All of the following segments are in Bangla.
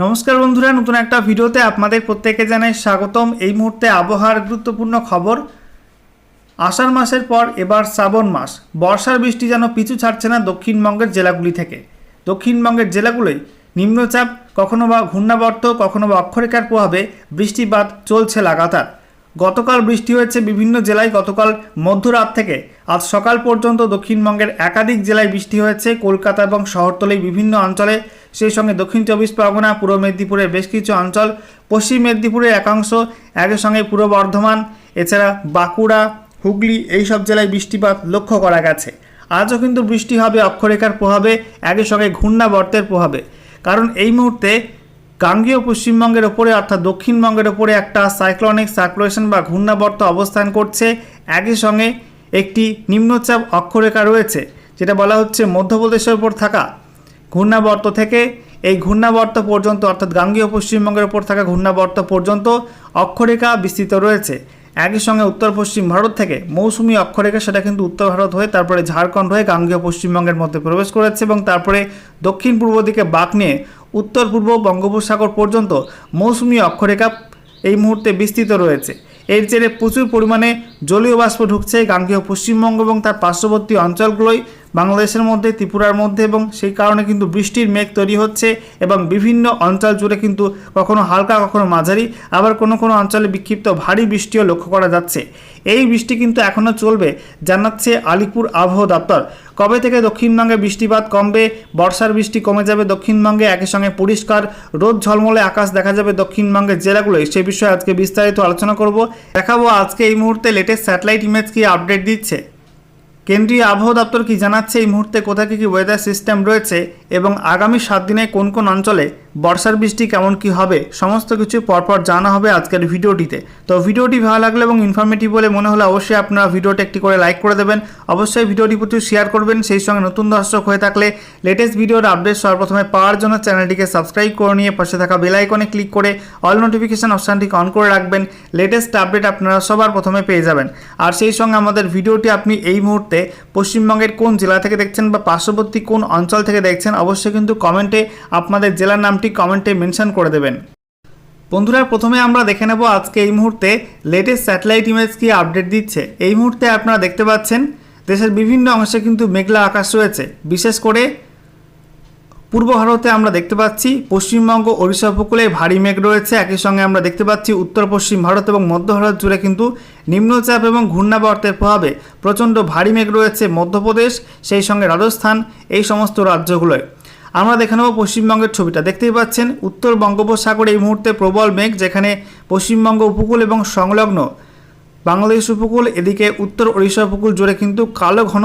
নমস্কার বন্ধুরা, নতুন একটা ভিডিওতে আপনাদের প্রত্যেকে জানাই স্বাগতম। এই মুহূর্তে আবহাওয়ার গুরুত্বপূর্ণ খবর, আষাঢ় মাসের পর এবার শ্রাবণ মাস। বর্ষার বৃষ্টি যেন পিছু ছাড়ছে না দক্ষিণবঙ্গের জেলাগুলি থেকে। দক্ষিণবঙ্গের জেলাগুলোই নিম্নচাপ, কখনো বা ঘূর্ণাবর্ত, কখনো বা অক্ষরেখার প্রভাবে বৃষ্টিপাত চলছে লাগাতার। গতকাল বৃষ্টি হয়েছে বিভিন্ন জেলায়, গতকাল মধ্যরাত থেকে। আজ সকাল পর্যন্ত দক্ষিণবঙ্গের একাধিক জেলায় বৃষ্টি হয়েছে। কলকাতা এবং শহরতলির বিভিন্ন অঞ্চলে সেই সঙ্গে দক্ষিণ চব্বিশ পরগনা, পূর্ব মেদিনীপুরের বেশ কিছু অঞ্চল, পশ্চিম মেদিনীপুরের একাংশ একই সঙ্গে পূর্ব বর্ধমান, এছাড়া বাঁকুড়া, হুগলি এই সব জেলায় বৃষ্টিপাত লক্ষ্য করা গেছে। আজও কিন্তু বৃষ্টি হবে অক্ষরেখার প্রভাবে, একই সঙ্গে ঘূর্ণাবর্তের প্রভাবে। কারণ এই মুহূর্তে গাঙ্গীয় পশ্চিমবঙ্গের ওপরে অর্থাৎ দক্ষিণবঙ্গের ওপরে একটা সাইক্লনিক সার্কুলেশন বা ঘূর্ণাবর্ত অবস্থান করছে। একই সঙ্গে একটি নিম্নচাপ অক্ষরেখা রয়েছে, যেটা বলা হচ্ছে মধ্যপ্রদেশের উপর থাকা ঘূর্ণাবর্ত থেকে এই ঘূর্ণাবর্ত পর্যন্ত, অর্থাৎ গাঙ্গীয় পশ্চিমবঙ্গের ওপর থাকা ঘূর্ণাবর্ত পর্যন্ত অক্ষরেখা বিস্তৃত রয়েছে। একই সঙ্গে উত্তর পশ্চিম ভারত থেকে মৌসুমি অক্ষরেখা, সেটা কিন্তু উত্তর ভারত হয়ে, তারপরে ঝাড়খণ্ড হয়ে গাঙ্গীয় পশ্চিমবঙ্গের মধ্যে প্রবেশ করেছে এবং তারপরে দক্ষিণ পূর্ব দিকে বাঁক নিয়ে উত্তর পূর্ব বঙ্গোপসাগর পর্যন্ত মৌসুমি অক্ষরেখা এই মুহূর্তে বিস্তৃত রয়েছে। এর জেরে প্রচুর পরিমাণে জলীয় বাষ্প ঢুকছে গাঙ্গেয় পশ্চিমবঙ্গ এবং তার পার্শ্ববর্তী অঞ্চলগুলোই বাংলাদেশের মধ্যে, ত্রিপুরার মধ্যে এবং সেই কারণে কিন্তু বৃষ্টির মেঘ তৈরি হচ্ছে এবং বিভিন্ন অঞ্চল জুড়ে কিন্তু কখনো হালকা, কখনো মাঝারি, আবার কোনো কোনো অঞ্চলে বিক্ষিপ্ত ভারী বৃষ্টিও লক্ষ্য করা যাচ্ছে। এই বৃষ্টি কিন্তু এখনও চলবে, জানাচ্ছে আলিপুর আবহাওয়া দপ্তর। কবে থেকে দক্ষিণবঙ্গে বৃষ্টিপাত কমবে? বর্ষার বৃষ্টি কমে যাবে দক্ষিণবঙ্গে, একই সঙ্গে পরিষ্কার রোদ ঝলমলে আকাশ দেখা যাবে দক্ষিণবঙ্গের জেলাগুলোয় সে বিষয়ে আজকে বিস্তারিত আলোচনা করব। দেখাবো আজকে এই মুহূর্তে লেটেস্ট স্যাটেলাইট ইমেজ কি আপডেট দিচ্ছে। কেন্দ্রীয় আবহাওয়া দপ্তর কি জানাচ্ছে এই মুহূর্তে কোথায় কী কী ওয়েদার সিস্টেম রয়েছে এবং আগামী সাত দিনে কোন কোন অঞ্চলে বর্ষার বৃষ্টি কেমন কি হবে, সমস্ত কিছু পরপর জানা হবে আজকের ভিডিওটিতে। তো ভিডিওটি ভালো লাগলে এবং ইনফরমেটিভ বলে মনে হলে অবশ্যই আপনারা ভিডিওটি একটি করে লাইক করে দেবেন। অবশ্যই ভিডিওটি প্রচুর শেয়ার করবেন। সেই সঙ্গে নতুন দর্শক হয়ে থাকলে লেটেস্ট ভিডিওর আপডেট সর্বপ্রথমে পাওয়ার জন্য চ্যানেলটিকে সাবস্ক্রাইব করে নিয়ে পাশে থাকা বেল আইকনে ক্লিক করে অল নোটিফিকেশান অপশানটিকে অন করে রাখবেন। লেটেস্ট আপডেট আপনারা সবার প্রথমে পেয়ে যাবেন। আর সেই সঙ্গে আমাদের ভিডিওটি আপনি এই মুহূর্তে পশ্চিমবঙ্গের কোন জেলা থেকে দেখছেন বা পার্শ্ববর্তী কোন অঞ্চল থেকে দেখছেন, অবশ্যই কিন্তু কমেন্টে আপনাদের জেলার নামটি কমেন্টে মেনশন করে দেবেন। বন্ধুরা, প্রথমে আমরা দেখে নেব আজকে এই মুহূর্তে লেটেস্ট স্যাটেলাইট ইমেজ কি আপডেট দিচ্ছে। এই মুহূর্তে আপনারা দেখতে পাচ্ছেন, দেশের বিভিন্ন অংশে কিন্তু মেঘলা আকাশ রয়েছে। বিশেষ করে পূর্ব ভারতে আমরা দেখতে পাচ্ছি, পশ্চিমবঙ্গ, ওড়িশা উপকূলে ভারী মেঘ রয়েছে। একই সঙ্গে আমরা দেখতে পাচ্ছি, উত্তর, পশ্চিম ভারত এবং মধ্য ভারত জুড়ে কিন্তু নিম্নচাপ এবং ঘূর্ণাবর্তের প্রভাবে প্রচণ্ড ভারী মেঘ রয়েছে মধ্যপ্রদেশ, সেই সঙ্গে রাজস্থান, এই সমস্ত রাজ্যগুলোয়। আমরা দেখে নেব পশ্চিমবঙ্গের ছবিটা। দেখতেই পাচ্ছেন, উত্তর বঙ্গোপসাগরে এই মুহূর্তে প্রবল মেঘ, যেখানে পশ্চিমবঙ্গ উপকূল এবং সংলগ্ন বাংলাদেশ উপকূল, এদিকে উত্তর ওড়িশা উপকূল জুড়ে কিন্তু কালো ঘন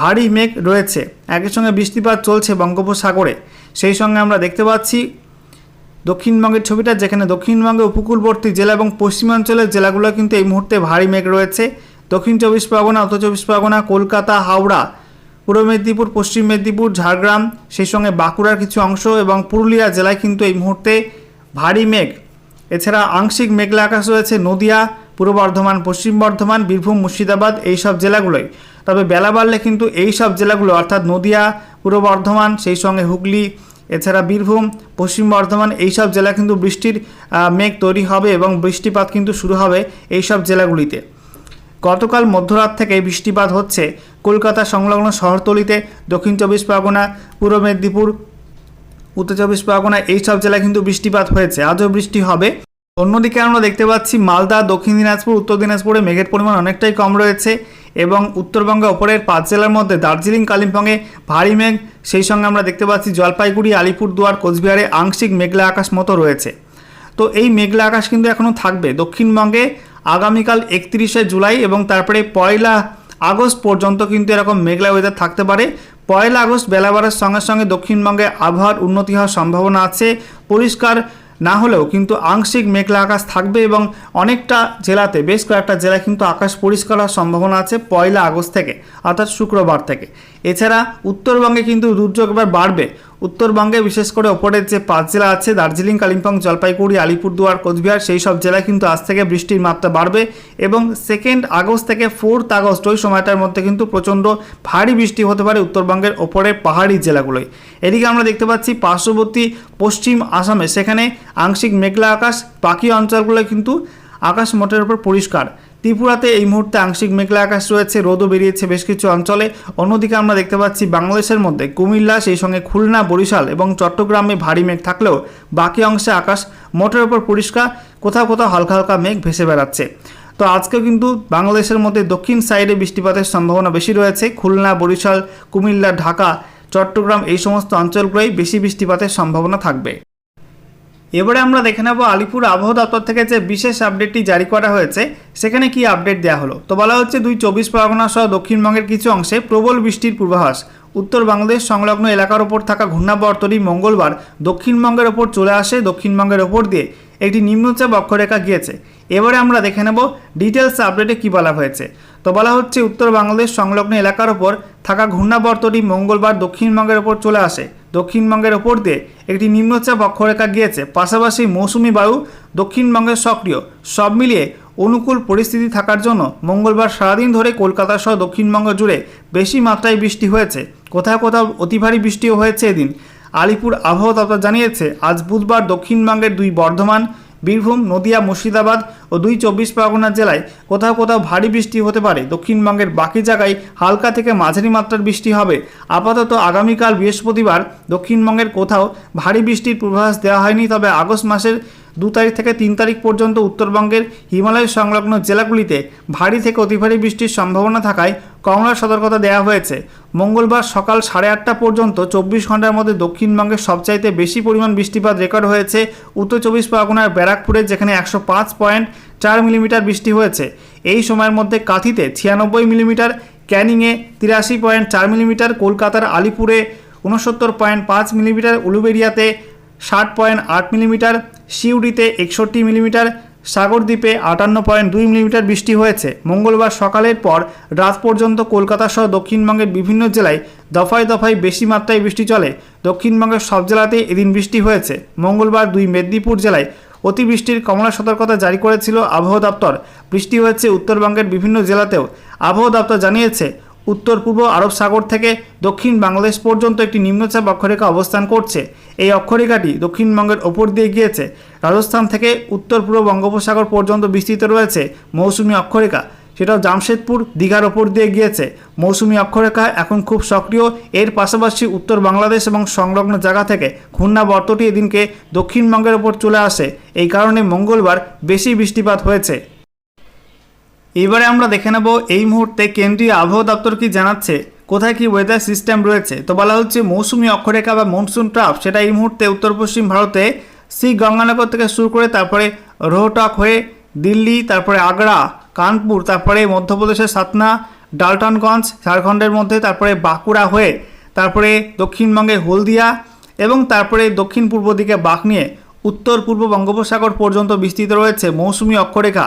ভারী মেঘ রয়েছে। একই সঙ্গে বৃষ্টিপাত চলছে বঙ্গোপসাগরে। সেই সঙ্গে আমরা দেখতে পাচ্ছি দক্ষিণবঙ্গের ছবিটা, যেখানে দক্ষিণবঙ্গে উপকূলবর্তী জেলা এবং পশ্চিমাঞ্চলের জেলাগুলো কিন্তু এই মুহূর্তে ভারী মেঘ রয়েছে। দক্ষিণ চব্বিশ পরগনা, উত্তর চব্বিশ পরগনা, কলকাতা, হাওড়া পূর্ব মেদিনীপুর, পশ্চিম মেদিনীপুর, ঝাড়গ্রাম, সেই সঙ্গে বাঁকুড়ার কিছু অংশ এবং পুরুলিয়া জেলায় কিন্তু এই মুহূর্তে ভারী মেঘ। এছাড়া আংশিক মেঘলা আকাশ রয়েছে নদিয়া, পূর্ব বর্ধমান, পশ্চিম বর্ধমান, বীরভূম, মুর্শিদাবাদ এই সব জেলাগুলোয়। তবে বেলা বাড়লে কিন্তু এই সব জেলাগুলো অর্থাৎ নদিয়া, পূর্ব বর্ধমান, সেই সঙ্গে হুগলি, এছাড়া বীরভূম, পশ্চিম বর্ধমান এই সব জেলা কিন্তু বৃষ্টির মেঘ তৈরি হবে এবং বৃষ্টিপাত কিন্তু শুরু হবে এই সব জেলাগুলিতে। গতকাল মধ্যরাত থেকে বৃষ্টিপাত হচ্ছে। কলকাতা সংলগ্ন শহরতলিতে, দক্ষিণ চব্বিশ পরগনা, পূর্ব মেদিনীপুর, উত্তর চব্বিশ পরগনা এইসব জেলায় কিন্তু বৃষ্টিপাত হয়েছে। আজও বৃষ্টি হবে। অন্যদিকে আমরা দেখতে পাচ্ছি মালদা, দক্ষিণ দিনাজপুর, উত্তর দিনাজপুরে মেঘের পরিমাণ অনেকটাই কম রয়েছে এবং উত্তরবঙ্গে ওপরের পাঁচ জেলার মধ্যে দার্জিলিং, কালিম্পংয়ে ভারী মেঘ। সেই সঙ্গে আমরা দেখতে পাচ্ছি জলপাইগুড়ি, আলিপুরদুয়ার, কোচবিহারে আংশিক মেঘলা আকাশ মতো রয়েছে। তো এই মেঘলা আকাশ কিন্তু এখনও থাকবে। দক্ষিণবঙ্গে আগামীকাল একত্রিশে জুলাই এবং তারপরে পয়লা আগস্ট পর্যন্ত কিন্তু এরকম মেঘলা ওয়েদার থাকতে পারে। পয়লা আগস্ট বেলা বাড়ার সঙ্গে সঙ্গে দক্ষিণবঙ্গে আবহাওয়ার উন্নতি হওয়ার সম্ভাবনা আছে। পরিষ্কার না হলেও কিন্তু আংশিক মেঘলা আকাশ থাকবে এবং অনেকটা জেলাতে, বেশ কয়েকটা জেলায় কিন্তু আকাশ পরিষ্কার হওয়ার সম্ভাবনা আছে পয়লা আগস্ট থেকে, অর্থাৎ শুক্রবার থেকে। এছাড়া উত্তরবঙ্গে কিন্তু দুর্যোগ এবার বাড়বে। উত্তরবঙ্গে বিশেষ করে ওপরের যে পাঁচ জেলা আছে, দার্জিলিং, কালিম্পং, জলপাইগুড়ি, আলিপুরদুয়ার, কোচবিহার, সেই সব জেলায় কিন্তু আজ থেকে বৃষ্টির মাত্রা বাড়বে এবং সেকেন্ড আগস্ট থেকে ফোর্থ আগস্ট ওই সময়টার মধ্যে কিন্তু প্রচণ্ড ভারী বৃষ্টি হতে পারে উত্তরবঙ্গের ওপরের পাহাড়ি জেলাগুলোয়। এদিকে আমরা দেখতে পাচ্ছি পার্শ্ববর্তী পশ্চিম আসামে সেখানে আংশিক মেঘলা আকাশ, বাকি অঞ্চলগুলো কিন্তু আকাশ মোটের উপর পরিষ্কার। ত্রিপুরাতে এই মুহূর্তে আংশিক মেঘলা আকাশ রয়েছে, রোদও বেরিয়েছে বেশ কিছু অঞ্চলে। অন্যদিকে আমরা দেখতে পাচ্ছি বাংলাদেশের মধ্যে কুমিল্লা, সেই সঙ্গে খুলনা, বরিশাল এবং চট্টগ্রামে ভারী মেঘ থাকলেও বাকি অংশে আকাশ মোটের ওপর পরিষ্কার, কোথাও কোথাও হালকা হালকা মেঘ ভেসে বেড়াচ্ছে। তো আজকেও কিন্তু বাংলাদেশের মধ্যে দক্ষিণ সাইডে বৃষ্টিপাতের সম্ভাবনা বেশি রয়েছে। খুলনা, বরিশাল, কুমিল্লা, ঢাকা, চট্টগ্রাম এই সমস্ত অঞ্চলগুলোই বেশি বৃষ্টিপাতের সম্ভাবনা থাকবে। এবারে আমরা দেখে নেব আলিপুর আবহাওয়া দপ্তর থেকে যে বিশেষ আপডেটটি জারি করা হয়েছে, সেখানে কি আপডেট দেওয়া হলো? তো বলা হচ্ছে দুই চব্বিশ পরগনা সহ দক্ষিণবঙ্গের কিছু অংশে প্রবল বৃষ্টির পূর্বাভাস। উত্তর বাংলাদেশ সংলগ্ন এলাকার ওপর থাকা ঘূর্ণাবর্তনী মঙ্গলবার দক্ষিণবঙ্গের ওপর চলে আসে, দক্ষিণবঙ্গের ওপর দিয়ে একটি নিম্নচাপ অক্ষরেখা গিয়েছে। এবারে আমরা দেখে নেব ডিটেলস আপডেটে কী বলা হয়েছে। তো বলা হচ্ছে উত্তর বাংলাদেশ সংলগ্ন এলাকার ওপর থাকা ঘূর্ণাবর্তটি মঙ্গলবার দক্ষিণবঙ্গের ওপর চলে আসে। দক্ষিণবঙ্গের ওপর দিয়ে একটি নিম্নচাপ অক্ষরেখা গিয়েছে। পাশাপাশি মৌসুমি বায়ু দক্ষিণবঙ্গে সক্রিয়, সব মিলিয়ে অনুকূল পরিস্থিতি থাকার জন্য মঙ্গলবার সারাদিন ধরে কলকাতা সহ দক্ষিণবঙ্গ জুড়ে বেশি মাত্রায় বৃষ্টি হয়েছে। কোথাও কোথাও অতি ভারী বৃষ্টিও হয়েছে এদিন। আলিপুর আবহাওয়া দপ্তর জানিয়েছে, আজ বুধবার দক্ষিণবঙ্গের দুই বর্ধমান বীরভূম, নদিয়া, মুর্শিদাবাদ ও দুই চব্বিশ পরগনা জেলায় কোথাও কোথাও ভারী বৃষ্টি হতে পারে। দক্ষিণবঙ্গের বাকি জায়গায় হালকা থেকে মাঝারি মাত্রার বৃষ্টি হবে। আপাতত আগামীকাল বৃহস্পতিবার দক্ষিণবঙ্গের কোথাও ভারী বৃষ্টির পূর্বাভাস দেওয়া হয়নি, তবে আগস্ট মাসের দু তারিখ থেকে তিন তারিখ পর্যন্ত উত্তরবঙ্গের হিমালয় সংলগ্ন জেলাগুলিতে ভারী থেকে অতি ভারী বৃষ্টির সম্ভাবনা থাকায় কমলা সতর্কতা দেওয়া হয়েছে। মঙ্গলবার সকাল সাড়ে আটটা পর্যন্ত চব্বিশ ঘণ্টার মধ্যে দক্ষিণবঙ্গের সবচাইতে বেশি পরিমাণ বৃষ্টিপাত রেকর্ড হয়েছে। উত্তর চব্বিশ পরগনার ব্যারাকপুরে, যেখানে একশো পাঁচ পয়েন্ট চার মিলিমিটার বৃষ্টি হয়েছে। এই সময়ের মধ্যে কাঁথিতে ছিয়ানব্বই মিলিমিটার, ক্যানিংয়ে তিরাশি পয়েন্ট চার মিলিমিটার, কলকাতার আলিপুরে উনসত্তর পয়েন্ট পাঁচ মিলিমিটার, উলুবেরিয়াতে ষাট পয়েন্ট আট মিলিমিটার, সিউড়িতে একষট্টি মিলিমিটার, সাগরদ্বীপে আটান্ন পয়েন্ট দুই মিলিমিটার বৃষ্টি হয়েছে। মঙ্গলবার সকালের পর রাত পর্যন্ত কলকাতা সহ দক্ষিণবঙ্গের বিভিন্ন জেলায় দফায় দফায় বেশি মাত্রায় বৃষ্টি চলে। দক্ষিণবঙ্গের সব জেলাতেই এদিন বৃষ্টি হয়েছে। মঙ্গলবার দুই মেদিনীপুর জেলায় অতিবৃষ্টির কমলা সতর্কতা জারি করেছিল আবহাওয়া দপ্তর। বৃষ্টি হয়েছে উত্তরবঙ্গের বিভিন্ন জেলাতেও। আবহাওয়া দপ্তর জানিয়েছে উত্তর পূর্ব আরব সাগর থেকে দক্ষিণ বাংলাদেশ পর্যন্ত একটি নিম্নচাপ অক্ষরেখা অবস্থান করছে। এই অক্ষরেখাটি দক্ষিণবঙ্গের ওপর দিয়ে গিয়েছে। রাজস্থান থেকে উত্তর পূর্ব বঙ্গোপসাগর পর্যন্ত বিস্তৃত রয়েছে মৌসুমি অক্ষরেখা। সেটাও জামশেদপুর দীঘার ওপর দিয়ে গিয়েছে। মৌসুমি অক্ষরেখা এখন খুব সক্রিয়। এর পাশাপাশি উত্তর বাংলাদেশ এবং সংলগ্ন জায়গা থেকে ঘূর্ণাবর্তটি এদিনকে দক্ষিণবঙ্গের ওপর চলে আসে। এই কারণে মঙ্গলবার বেশি বৃষ্টিপাত হয়েছে। এবারে আমরা দেখে নেব এই মুহূর্তে কেন্দ্রীয় আবহাওয়া দপ্তর কি জানাচ্ছে, কোথায় কি ওয়েদার সিস্টেম রয়েছে। তো বলা হচ্ছে মৌসুমি অক্ষরেখা বা মনসুন ট্রাফ সেটা এই মুহূর্তে উত্তর পশ্চিম ভারতে শ্রী গঙ্গানগর থেকে শুরু করে তারপরে রোহটক হয়ে দিল্লি, তারপরে আগ্রা, কানপুর, তারপরে মধ্যপ্রদেশের সাতনা, ডালটনগঞ্জ, ঝাড়খণ্ডের মধ্যে, তারপরে বাঁকুড়া হয়ে, তারপরে দক্ষিণবঙ্গে হলদিয়া এবং তারপরে দক্ষিণ পূর্ব দিকে বাঁক নিয়ে উত্তর পূর্ব বঙ্গোপসাগর পর্যন্ত বিস্তৃত রয়েছে মৌসুমি অক্ষরেখা।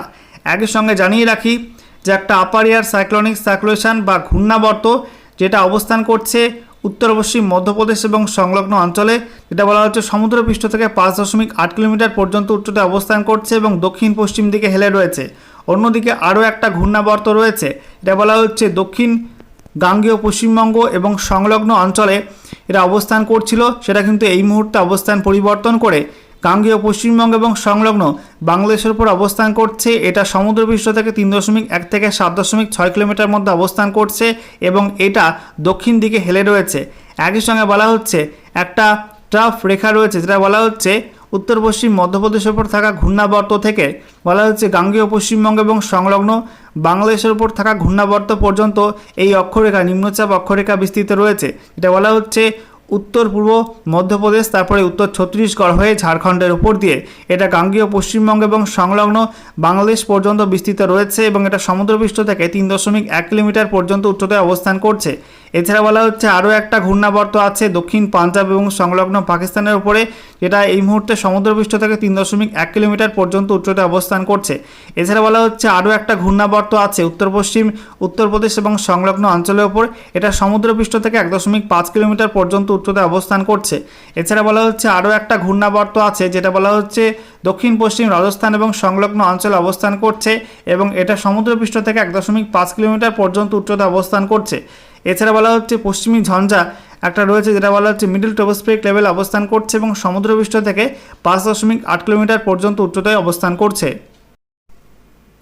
একই সঙ্গে জানিয়ে রাখি যে একটা আপার এয়ার সাইক্লোনিক সার্কুলেশন বা ঘূর্ণাবর্ত যেটা অবস্থান করছে উত্তর পশ্চিম মধ্যপ্রদেশ এবং সংলগ্ন অঞ্চলে, যেটা বলা হচ্ছে সমুদ্রপৃষ্ঠ থেকে পাঁচ দশমিক আট কিলোমিটার পর্যন্ত উচ্চতায় অবস্থান করছে এবং দক্ষিণ পশ্চিম দিকে হেলে রয়েছে। অন্যদিকে আরও একটা ঘূর্ণাবর্ত রয়েছে, এটা বলা হচ্ছে দক্ষিণ গাঙ্গেয় পশ্চিমবঙ্গ এবং সংলগ্ন অঞ্চলে এটা অবস্থান করছিল, সেটা কিন্তু এই মুহূর্তে অবস্থান পরিবর্তন করে গাঙ্গেয় পশ্চিমবঙ্গ এবং সংলগ্ন বাংলাদেশের উপর অবস্থান করছে। এটা সমুদ্রপৃষ্ঠ থেকে তিন দশমিক এক থেকে সাত দশমিক ছয় কিলোমিটার মধ্যে অবস্থান করছে এবং এটা দক্ষিণ দিকে হেলে রয়েছে। একই সঙ্গে বলা হচ্ছে, একটা ট্রাফ রেখা রয়েছে যেটা বলা হচ্ছে উত্তর পশ্চিম মধ্যপ্রদেশের উপর থাকা ঘূর্ণাবর্ত থেকে। বলা হচ্ছে গাঙ্গেয় পশ্চিমবঙ্গ এবং সংলগ্ন বাংলাদেশের উপর থাকা ঘূর্ণাবর্ত পর্যন্ত এই অক্ষরেখা, নিম্নচাপ অক্ষরেখা বিস্তৃত রয়েছে। এটা বলা হচ্ছে উত্তর পূর্ব মধ্যপ্রদেশ, তারপরে উত্তর ছত্তিশগড় হয়ে ঝাড়খণ্ডের উপর দিয়ে। এটা গাঙ্গীয়, পশ্চিমবঙ্গ এবং সংলগ্ন বাংলাদেশ পর্যন্ত বিস্তৃত রয়েছে এবং এটা সমুদ্রপৃষ্ঠ থেকে তিন দশমিক এক কিলোমিটার পর্যন্ত উচ্চতায় অবস্থান করছে। এছাড়া বলা হচ্ছে আরও একটা ঘূর্ণাবর্ত আছে দক্ষিণ পাঞ্জাব এবং সংলগ্ন পাকিস্তানের উপরে, যেটা এই মুহূর্তে সমুদ্রপৃষ্ঠ থেকে তিন দশমিক এক কিলোমিটার পর্যন্ত উচ্চতায় অবস্থান করছে। এছাড়া বলা হচ্ছে আরও একটা ঘূর্ণাবর্ত আছে উত্তর পশ্চিম উত্তরপ্রদেশ এবং সংলগ্ন অঞ্চলের ওপর এটা সমুদ্রপৃষ্ঠ থেকে এক দশমিক পাঁচ কিলোমিটার পর্যন্ত উচ্চতায় অবস্থান করছে। এছাড়া বলা হচ্ছে আরও একটা ঘূর্ণাবর্ত আছে, যেটা বলা হচ্ছে দক্ষিণ, পশ্চিম রাজস্থান এবং সংলগ্ন অঞ্চলে অবস্থান করছে এবং এটা সমুদ্রপৃষ্ঠ থেকে এক দশমিক পাঁচ কিলোমিটার পর্যন্ত উচ্চতায় অবস্থান করছে। এছাড়া বলা হচ্ছে পশ্চিমী ঝঞ্ঝা একটা রয়েছে, যেটা বলা হচ্ছে মিডল ট্রোপোস্ফিরিক লেভেল অবস্থান করছে এবং সমুদ্রপৃষ্ঠ থেকে পাঁচ দশমিক আট কিলোমিটার পর্যন্ত উচ্চতায় অবস্থান করছে।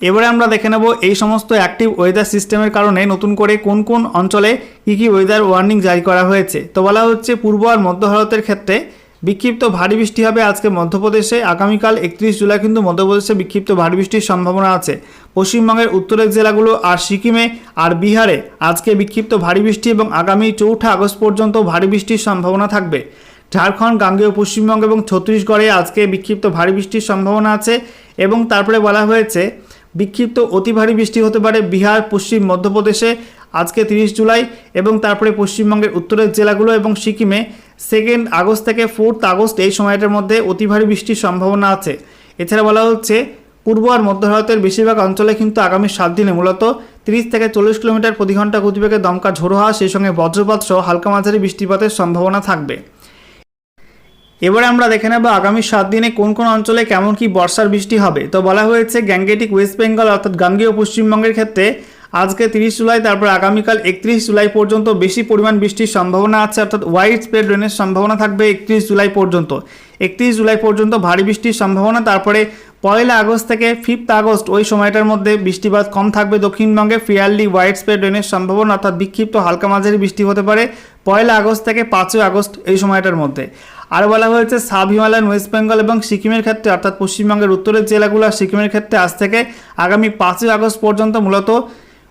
এবারে আমরা দেখে নেব এই সমস্ত অ্যাক্টিভ ওয়েদার সিস্টেমের কারণে নতুন করে কোন কোন অঞ্চলে কী কী ওয়েদার ওয়ার্নিং জারি করা হয়েছে। তো বলা হচ্ছে পূর্ব আর মধ্য ভারতের ক্ষেত্রে বিক্ষিপ্ত ভারী বৃষ্টি হবে আজকে মধ্যপ্রদেশে, আগামীকাল একত্রিশ জুলাই কিন্তু মধ্যপ্রদেশে বিক্ষিপ্ত ভারী বৃষ্টির সম্ভাবনা আছে। পশ্চিমবঙ্গের উত্তরের জেলাগুলো আর সিকিমে আর বিহারে আজকে বিক্ষিপ্ত ভারী বৃষ্টি এবং আগামী চৌঠা আগস্ট পর্যন্ত ভারী বৃষ্টির সম্ভাবনা থাকবে। ঝাড়খণ্ড, গাঙ্গেয়, পশ্চিমবঙ্গ এবং ছত্তিশগড়ে আজকে বিক্ষিপ্ত ভারী বৃষ্টির সম্ভাবনা আছে এবং তারপরে বলা হয়েছে বিক্ষিপ্ত অতি ভারী বৃষ্টি হতে পারে বিহার, পশ্চিম মধ্যপ্রদেশে আজকে তিরিশ জুলাই এবং তারপরে পশ্চিমবঙ্গের উত্তরের জেলাগুলো এবং সিকিমে সেকেন্ড আগস্ট থেকে ফোর্থ আগস্ট এই সময়টার মধ্যে অতি ভারী বৃষ্টির সম্ভাবনা আছে। এছাড়া বলা হচ্ছে, পূর্ব আর মধ্য ভারতের বেশিরভাগ অঞ্চলে কিন্তু আগামী সাত দিনে মূলত তিরিশ থেকে চল্লিশ কিলোমিটার প্রতি ঘণ্টা গতিবেগে দমকা ঝোড়ো হওয়া, সেই সঙ্গে বজ্রপাত সহ হালকা মাঝারি বৃষ্টিপাতের সম্ভাবনা থাকবে। এবারে আমরা দেখে নেব আগামী সাত দিনে কোন কোন অঞ্চলে কেমন কি বর্ষার বৃষ্টি হবে। তো বলা হয়েছে গ্যাঙ্গেটিক ওয়েস্ট বেঙ্গল অর্থাৎ গাঙ্গেয় পশ্চিমবঙ্গের ক্ষেত্রে আজকে তিরিশ জুলাই, তারপর আগামীকাল একত্রিশ জুলাই পর্যন্ত বেশি পরিমাণ বৃষ্টির সম্ভাবনা আছে, অর্থাৎ ওয়াইড স্প্রেড রেনের সম্ভাবনা থাকবে একত্রিশ জুলাই পর্যন্ত। একত্রিশ জুলাই পর্যন্ত ভারী বৃষ্টির সম্ভাবনা, তারপরে পয়লা আগস্ট থেকে ফিফথ আগস্ট ওই সময়টার মধ্যে বৃষ্টিপাত কম থাকবে দক্ষিণবঙ্গে ফিয়ারলি ওয়াইড স্প্রেড রেনের সম্ভাবনা, অর্থাৎ বিক্ষিপ্ত হালকা মাঝারি বৃষ্টি হতে পারে পয়লা আগস্ট থেকে পাঁচই আগস্ট এই সময়টার মধ্যে। আরও বলা হয়েছে সাব হিমালয়ান ওয়েস্ট বেঙ্গল এবং সিকিমের ক্ষেত্রে, অর্থাৎ পশ্চিমবঙ্গের উত্তরের জেলাগুলো সিকিমের ক্ষেত্রে আজ থেকে আগামী পাঁচই আগস্ট পর্যন্ত মূলত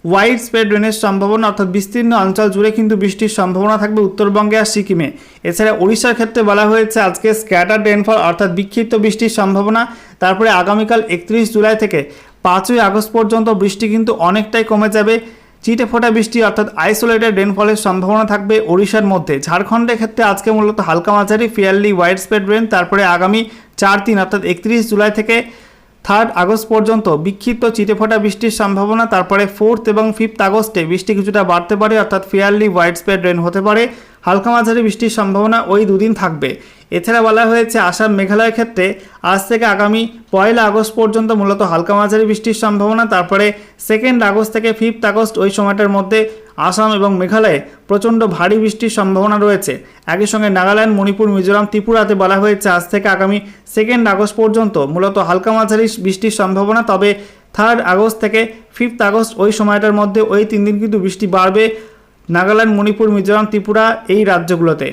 ওয়াইড স্প্রেড রেনের সম্ভাবনা, অর্থাৎ বিস্তীর্ণ অঞ্চল জুড়ে কিন্তু বৃষ্টির সম্ভাবনা থাকবে উত্তরবঙ্গে আর সিকিমে। এছাড়া ওড়িশার ক্ষেত্রে বলা হয়েছে, আজকে স্ক্যাটার রেনফল অর্থাৎ বিক্ষিপ্ত বৃষ্টির সম্ভাবনা। তারপরে আগামীকাল একত্রিশ জুলাই থেকে পাঁচই আগস্ট পর্যন্ত বৃষ্টি কিন্তু অনেকটাই কমে যাবে। চিটে ফোটা বৃষ্টি অর্থাৎ আইসোলেটেড রেনফলের সম্ভাবনা থাকবে ওড়িশার মধ্যে। ঝাড়খণ্ডের ক্ষেত্রে আজকে মূলত হালকা মাঝারি ফিয়ারলি ওয়াইড স্প্রেড রেন তারপরে আগামী চার দিন অর্থাৎ একত্রিশ জুলাই থেকে থার্ড আগস্ট পর্যন্ত বিক্ষিপ্ত চিটেফোঁটা বৃষ্টির সম্ভাবনা, তারপরে ফোর্থ এবং ফিফথ আগস্টে বৃষ্টি কিছুটা বাড়তে পারে, অর্থাৎ ফেয়ারলি ওয়াইড স্প্রেড রেন হতে পারে। হালকা মাঝারি বৃষ্টির সম্ভাবনা ওই দুদিন থাকবে। এছাড়া বলা হয়েছে, আসাম মেঘালয়ের ক্ষেত্রে আজ থেকে আগামী পয়লা আগস্ট পর্যন্ত মূলত হালকা মাঝারি বৃষ্টির সম্ভাবনা। তারপরে সেকেন্ড আগস্ট থেকে ফিফথ আগস্ট ওই সময়টার মধ্যে আসাম এবং মেঘালয়ে প্রচণ্ড ভারী বৃষ্টির সম্ভাবনা রয়েছে। একই সঙ্গে নাগাল্যান্ড, মণিপুর, মিজোরাম, ত্রিপুরাতে বলা হয়েছে, আজ থেকে আগামী সেকেন্ড আগস্ট পর্যন্ত মূলত হালকা মাঝারি বৃষ্টির সম্ভাবনা। তবে থার্ড আগস্ট থেকে ফিফথ আগস্ট ওই সময়টার মধ্যে ওই তিন দিন কিন্তু বৃষ্টি বাড়বে নাগাল্যান্ড, মণিপুর, মিজোরাম, ত্রিপুরা এই রাজ্যগুলোতে।